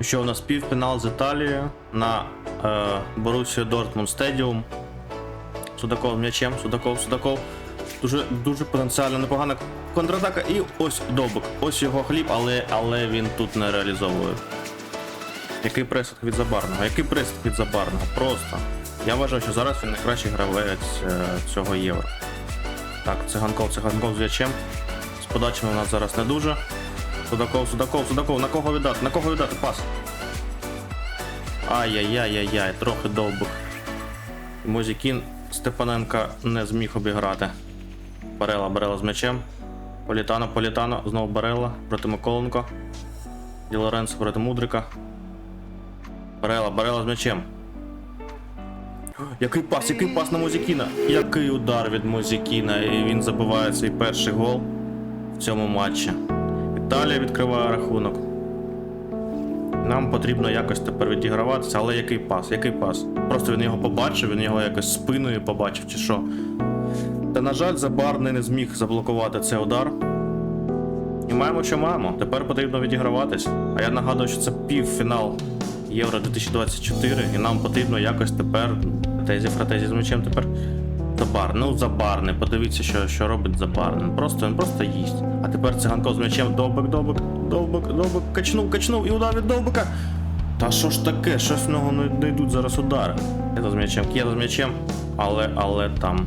Що у нас півфінал з Італією на е, Борусію Дортмунд Стедіум. Судаков м'ячем, Судаков, Судаков. Дуже, дуже потенціально непогана контратака. І ось Довбик. Ось його хліб, але, але він тут не реалізовує. Який пресинг від Забарного? Який пресинг від Забарного? Просто. Я вважаю, що зараз він найкращий гравець е, цього євро. Так, циганков, циганков з м'ячем. З подачами у нас зараз не дуже. Судаков, Судаков, Судаков, на кого віддати? На кого віддати? Пас. Ай-яй-яй-яй-яй, трохи довбик. Мозікін Степаненка не зміг обіграти. Барела, Барела з м'ячем. Політано, Політано, знову Барела проти Миколенко. Ді Лоренцо проти Мудрика. Барела, Барела з м'ячем. Який пас, який пас на Мозікіна? Який удар від Мозікіна. І він забиває свій перший гол в цьому матчі. Італія відкриває рахунок. Нам потрібно якось тепер відіграватися, але який пас? Який пас? Просто він його побачив, він його якось спиною побачив чи що. Та, на жаль, Забарний не зміг заблокувати цей удар. І маємо, що маємо. Тепер потрібно відіграватись. А я нагадую, що це півфінал Євро 2024, і нам потрібно якось тепер. Фратезі, фратезі з м'ячем тепер. Забар, ну забарний, подивіться, що, що робить забарний. Він Просто він просто їсть. А тепер циганко з м'ячем довбик, довбик, довбик, довбик, качнув, качнув і удар від довбика. Та що ж таке? Щось в нього не, йдуть зараз удари. К'єта з м'ячем, к'єта з м'ячем, але, але там.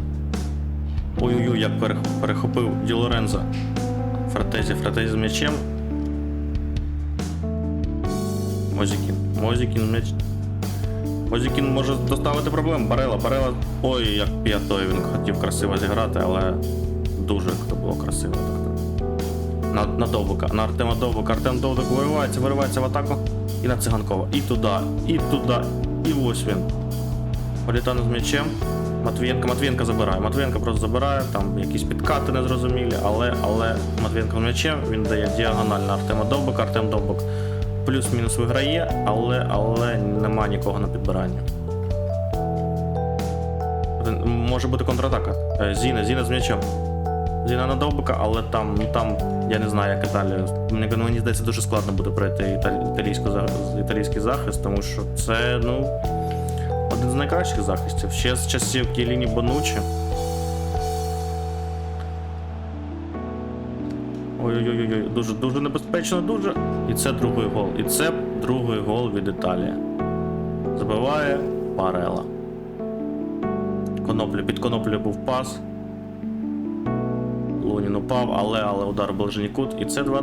Ой-ой-ой, як перехопив Ді Лорензо. Фратезі, фратезі з м'ячем. Мозікін. Мозікін м'яч. Мозікін може доставити проблем. Барела, Барела. Ой, як п'ятою він хотів красиво зіграти, але дуже це було красиво. На, на Довбика, на Артема Довбика. Артем Довбик виривається, виривається в атаку. І на циганкова. І туди, і туди. І ось він. Політано з м'ячем. Матвієнко, Матвієнко забирає. Матвієнко просто забирає, там якісь підкати незрозумілі, але, але Матвієнко з м'ячем, він дає діагональ на Артема Довбика, Артем Довбик плюс-мінус виграє, але, але нема нікого на підбиранні. Може бути контратака. Е, Зіна, Зіна з м'ячем. Зіна на Довбика, але там, ну там, я не знаю, як Італія. Мені, мені здається, дуже складно буде пройти італійську, італійський захист, тому що це, ну, один з найкращих захистів. Ще з часів Кіліні Бонучі. Ой-ой-ой, дуже дуже небезпечно, дуже. І це другий гол. І це другий гол від Італії. Забиває Парела. Коноплі, під коноплю був пас. Лунін упав, але, але удар був ближній кут. І це 2-0.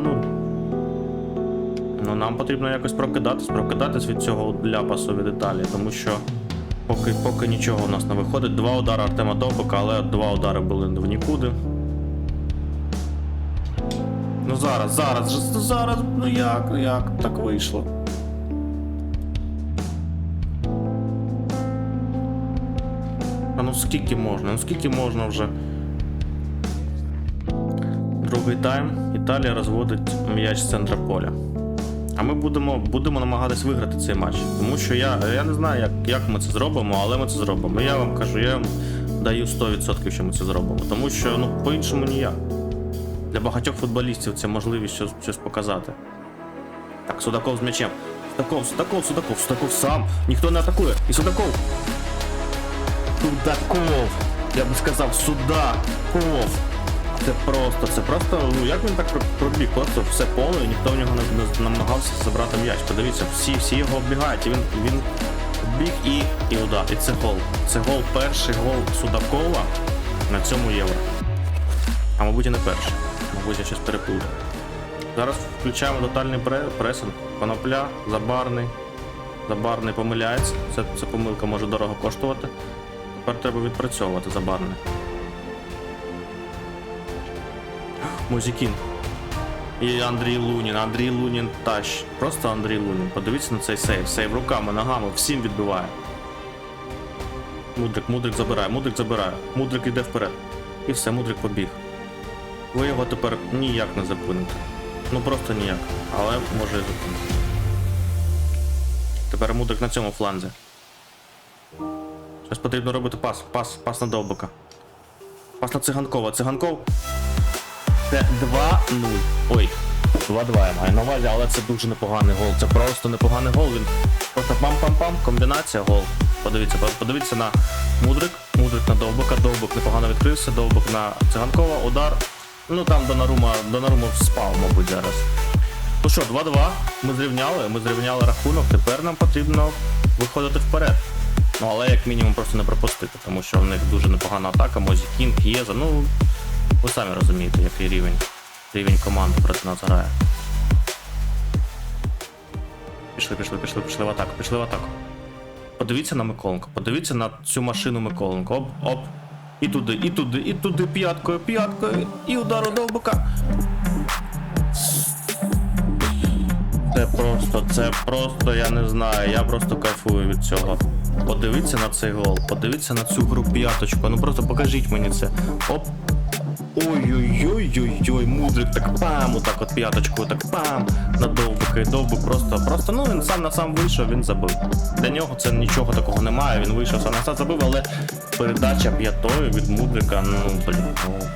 Ну, нам потрібно якось прокидатись, прокидатись від цього ляпасу від Італії, тому що поки, поки нічого у нас не виходить. Два удари Артема Довбика, але два удари були в нікуди. Ну зараз, зараз, ну зараз, ну як, ну як так вийшло? А ну скільки можна? Ну скільки можна вже? Другий тайм. Італія розводить м'яч з центра поля. А ми будемо, будемо намагатись виграти цей матч. Тому що я, я не знаю, як, як ми це зробимо, але ми це зробимо. Я вам кажу, я вам даю 100%, що ми це зробимо. Тому що ну, по-іншому ніяк. Для багатьох футболістів це можливість щось, щось показати. Так, Судаков з м'ячем. Судаков, Судаков, Судаков, Судаков сам. Ніхто не атакує. І Судаков. Судаков. Я би сказав, Судаков. Це просто, це просто, ну як він так пробіг? Просто все поле, і ніхто в нього не, намагався забрати м'яч. Подивіться, всі, всі його оббігають. І він, він біг і, і удар. І це гол. Це гол, перший гол Судакова на цьому євро. А мабуть і не перший. Мабуть, я щось переплутав. Зараз включаємо тотальний пре- пресинг. Конопля, забарний. Забарний помиляється. Це, це помилка може дорого коштувати. Тепер треба відпрацьовувати забарний. Музікін. І Андрій Лунін. Андрій Лунін тащ. Просто Андрій Лунін. Подивіться на цей сейв. Сейв руками, ногами, всім відбиває. Мудрик, Мудрик забирає, Мудрик забирає. Мудрик йде вперед. І все, Мудрик побіг. Ви його тепер ніяк не зупините. Ну просто ніяк. Але може і зупинити. Тепер Мудрик на цьому фланзі. Зараз потрібно робити пас. Пас, пас на довбика. Пас на циганкова. Циганков. Це 2-0. Ой, 2-2 я маю на увазі, але це дуже непоганий гол. Це просто непоганий гол. Він просто пам-пам-пам, комбінація, гол. Подивіться, подивіться на Мудрик, Мудрик на Довбика, Довбик непогано відкрився, Довбик на Циганкова, удар. Ну там Донарума, Донарума спав, мабуть, зараз. Ну що, 2-2. Ми зрівняли, ми зрівняли рахунок. Тепер нам потрібно виходити вперед. Ну але як мінімум просто не пропустити, тому що в них дуже непогана атака, Мозі Кінг, Єза. Ну, ви самі розумієте, який рівень. Рівень команди проти нас грає. Пішли, пішли, пішли, пішли в атаку, пішли в атаку. Подивіться на Миколенко, подивіться на цю машину Миколенко. Оп, оп. І туди, і туди, і туди, п'яткою, п'яткою, і удар у довбика. Це просто, це просто, я не знаю, я просто кайфую від цього. Подивіться на цей гол, подивіться на цю гру п'яточку. Ну просто покажіть мені це. Оп. Ой-ой-ой-ой-ой, мудрик, так пам, отак от п'яточку, так пам, на довбика, і довбик просто, просто, ну він сам на сам вийшов, він забив. Для нього це нічого такого немає, він вийшов сам на сам забив, але передача п'ятою від мудрика, ну блін, ну.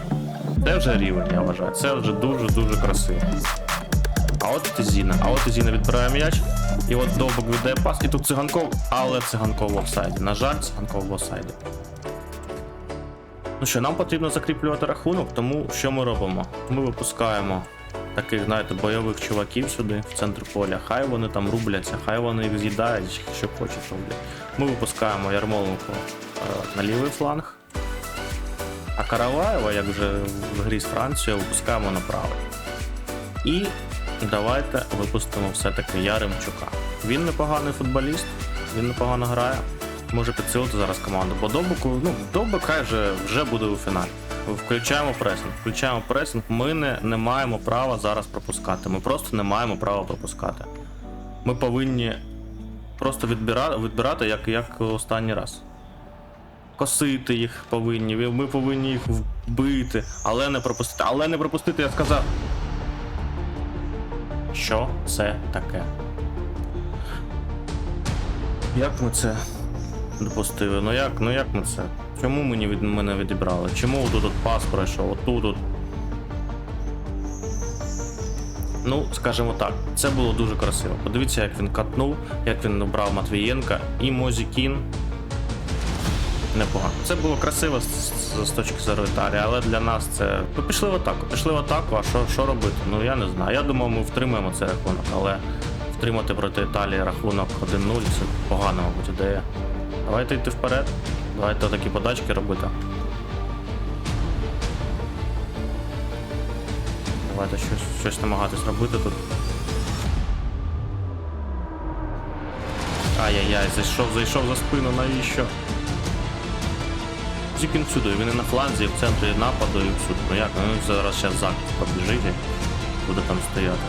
Це вже рівень, я вважаю. Це вже дуже-дуже красиво. А от Зіна. А от Зіна відбирає м'яч. І от довбик віддає пас, і тут циганков, але циганков в офсайді. На жаль, циганков в офсайді. Ну що, нам потрібно закріплювати рахунок, тому що ми робимо? Ми випускаємо таких, знаєте, бойових чуваків сюди, в центр поля. Хай вони там рубляться, хай вони їх з'їдають, що хочуть роблять. Ми випускаємо Ярмоленко е, на лівий фланг. А Караваєва, як вже в грі з Францією, випускаємо на правий. І давайте випустимо все-таки Яремчука. Він непоганий футболіст, він непогано грає. Може підсилити зараз команду. Бо Довбику, ну, Довбик хай вже, вже буде у фіналі. Включаємо пресинг. Включаємо пресинг. Ми не, не маємо права зараз пропускати. Ми просто не маємо права пропускати. Ми повинні просто відбирати, відбирати як, як останній раз. Косити їх повинні, ми повинні їх вбити, але не пропустити. Але не пропустити, я сказав. Що це таке? Як ми це допустили? Ну як, ну як ми це? Чому мені від мене відібрали? Чому тут от пас пройшов? Отут от. Ну, скажімо так, це було дуже красиво. Подивіться, як він катнув, як він обрав Матвієнка і Мозікін. Непогано. Це було красиво з, з точки зору Італії, але для нас це. Ну, пішли в атаку, пішли в атаку, а що, що робити? Ну я не знаю. Я думав, ми втримаємо цей рахунок, але втримати проти Італії рахунок 1-0 це погана, мабуть, ідея. Давайте йти вперед. Давайте такі подачки робити. Давайте щось, щось намагатись робити тут. Ай-яй-яй, зайшов, зайшов за спину, навіщо? Тільки всюди, він і на фланзі, і в центрі нападу, і всюди. Ну як, ну зараз зараз захист побіжить буде там стояти.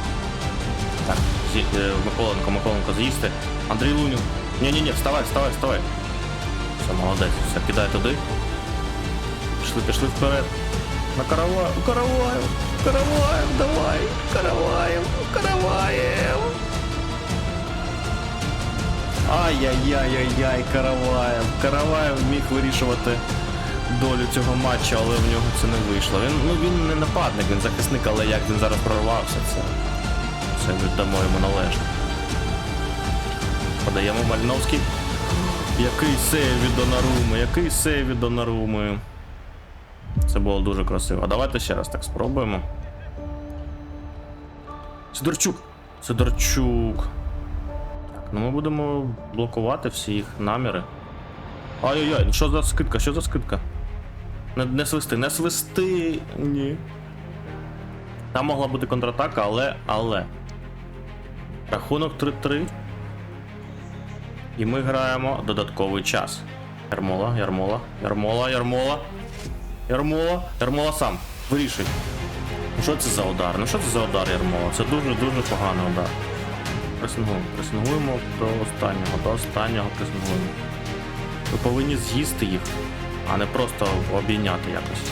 Так, зі, е, Миколенко, Миколенко з'їсти. Андрій Лунін. Ні-ні-ні, вставай, вставай, вставай. Все, молодець, все, кидай туди. Пішли, пішли вперед. На Караваєв, Караваєв, Караваєв, давай, Караваєв, Караваєв. Ай-яй-яй-яй-яй, Караваєв. Караваєв міг вирішувати долю цього матчу, але в нього це не вийшло. Він, ну, він не нападник, він захисник, але як він зараз прорвався, це, це віддамо йому належне. Подаємо Мальновський. Який сейв від Донаруми, який сейв від Донаруми. Це було дуже красиво. Давайте ще раз так спробуємо. Сидорчук! Сидорчук. Так, ну ми будемо блокувати всі їх наміри. Ай-яй-яй, що за скидка? Що за скидка? Не, не свисти, не свисти. Ні. Там могла бути контратака, але. але. Рахунок 3-3. І ми граємо додатковий час. Ярмола, Ярмола, Ярмола, Ярмола. Ярмола, Ярмола сам. Вирішуй. Ну що це за удар? Ну що це за удар, Ярмола? Це дуже-дуже поганий удар. Пресингуємо. Пресингуємо до останнього, до останнього пресингуємо. Ви повинні з'їсти їх, а не просто обійняти якось.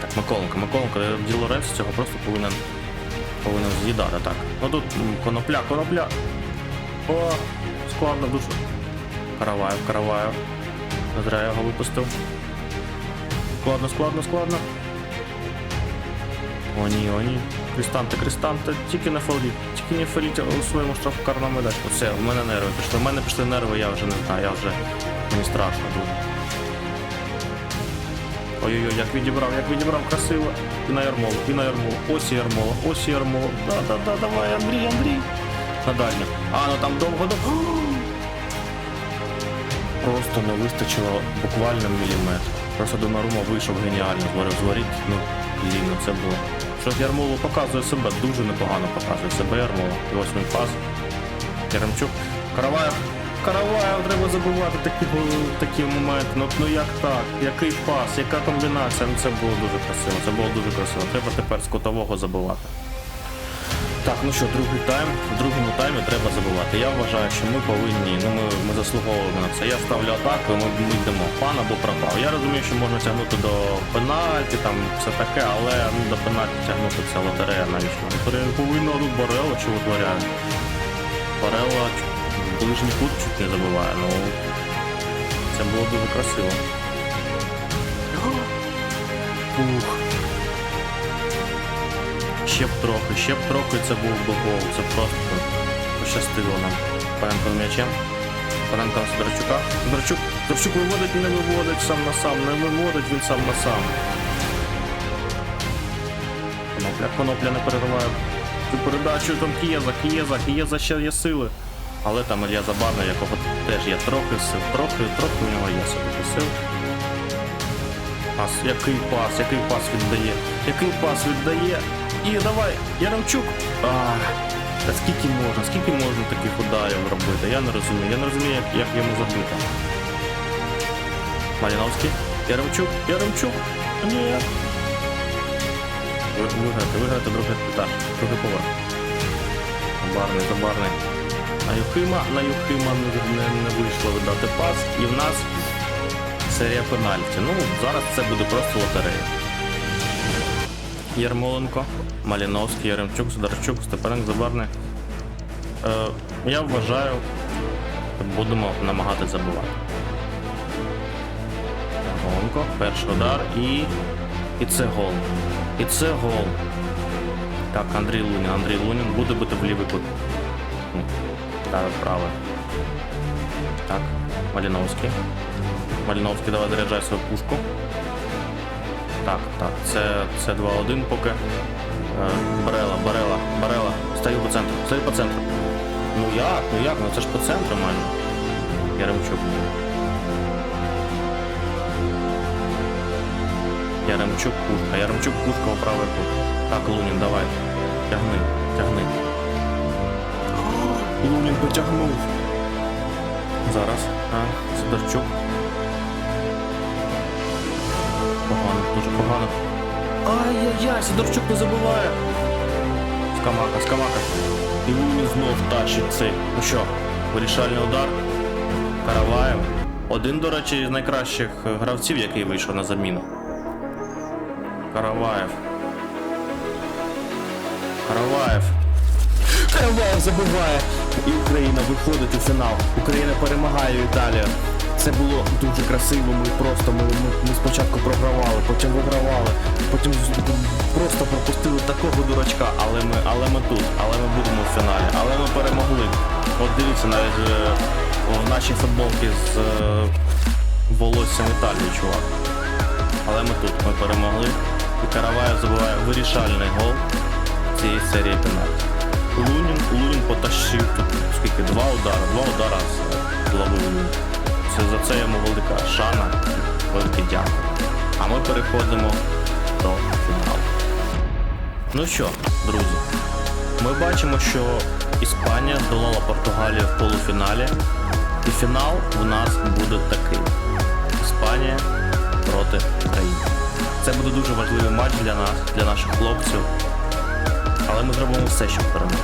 Так, Миколенко, Миколенко, Ді Лоренцо цього просто повинен, повинен з'їдати, так. Ну тут конопля, конопля. О, складно дуже. Караваєв, Караваєв. Не зря я його випустив. Складно, складно, складно. О, ні, о, ні. Кристанте, кристанте, тільки не фаліть, тільки не фаліть у своєму штрафкарному медачку. Все, у мене нерви пішли. У мене пішли нерви, я вже не знаю, я вже мені страшно дуже. Ой-ой-ой, як відібрав, як відібрав красиво. І на ярмолу, і на ярмолу. Ось ярмола, ось ярмола. Да-да-да, давай, Андрій, Андрій. На дальню. А, ну там довго довго. Просто не вистачило буквально міліметр. Просто Донарума вийшов геніально, зворив зворіт, ну, блін, ну це було. Що ж Ярмолу показує себе, дуже непогано показує себе ось він пас. Яремчук. Караваєв. Караваєв треба забувати такі, такі моменти. Ну, ну як так? Який пас, яка комбінація? Ну це було дуже красиво. Це було дуже красиво. Треба тепер з кутового забивати. Так, ну що, другий тайм. В другому таймі треба забувати. Я вважаю, що ми повинні, ну ми, ми заслуговуємо на це. Я ставлю атаку, ми, ми йдемо. Пан або пропав. Я розумію, що можна тягнути до пенальті, там все таке, але ну, до пенальті тягнути це лотерея навіщо? Лотерея повинна тут Барело чи витворяє. Барело ближній кут чуть не забиває, ну це було дуже красиво. Ух. Ще б трохи, ще б трохи це був би гол. Це просто пощастило нам. Паненко з м'ячем. Паненко на Сидорчука. Сидорчук, Сидорчук виводить, не виводить сам на сам, не виводить він сам на сам. Конопля, конопля не перериває цю передачу, там Кієза, Кієза, Кієза ще є сили. Але там Ілья Забарний, якого теж є трохи сил, трохи, трохи у нього є все-таки сил. Пас, який пас, який пас віддає, який пас віддає. І давай, Яремчук. Ах, та скільки можна, скільки можна таких ударів робити? Я не розумію. Я не розумію, як, як йому забити. Маліновський. Яремчук, Яремчук. Ні. Ви- Виграти, виграти другий етаж, другий поверх. Забарний, забарний. На Юхима, на Юхима не, не, не вийшло видати пас. І в нас серія пенальті. Ну, зараз це буде просто лотерея. Ярмоленко, Маліновський, Яремчук, Сидорчук, Степаненко, Забарний. Е, я вважаю, будемо намагатися забивати. Ярмоленко, перший удар і. І це гол. І це гол. Так, Андрій Лунін. Андрій Лунін буде бити в лівий кут. Ставить правий. Так, Маліновський. Маліновський, давай заряджай свою пушку. Так, так, це, це 2-1 поки. Е, Барела, Барела, Барела. Стою по центру, стою по центру. Ну як, ну як, ну це ж по центру майже. Яремчук. Яремчук пушка. Яремчук пушка у правий кут. Так, Лунін, давай. Тягни, тягни. Лунін потягнув. Зараз. А, Сидорчук. Погано, дуже погано. Ай-яй-яй, Сидорчук не забуває. Скамака, скамака. І Лунін знов тащить цей. Ну що, вирішальний удар. Караваєв. Один, до речі, з найкращих гравців, який вийшов на заміну. Караваєв. Караваєв. Караваєв забиває. І Україна виходить у фінал. Україна перемагає Італію. Це було дуже красиво. Ми просто ми, ми, ми спочатку потім вигравали, потім просто пропустили такого дурачка, але ми, але ми тут, але ми будемо в фіналі, але ми перемогли. От дивіться, навіть е, в нашій футболці з е, волоссям Італії, чувак. Але ми тут, ми перемогли. І Караваєв забиває вирішальний гол цієї серії пенальті. Лунін, Лунін потащив тут скільки? Два удари, два удара з голови за це йому велика шана, велике дякую. А ми переходимо до фіналу. Ну що, друзі, ми бачимо, що Іспанія здолала Португалію в полуфіналі. І фінал в нас буде такий. Іспанія проти України. Це буде дуже важливий матч для нас, для наших хлопців. Але ми зробимо все, щоб перемогти.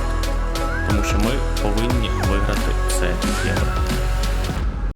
Тому що ми повинні виграти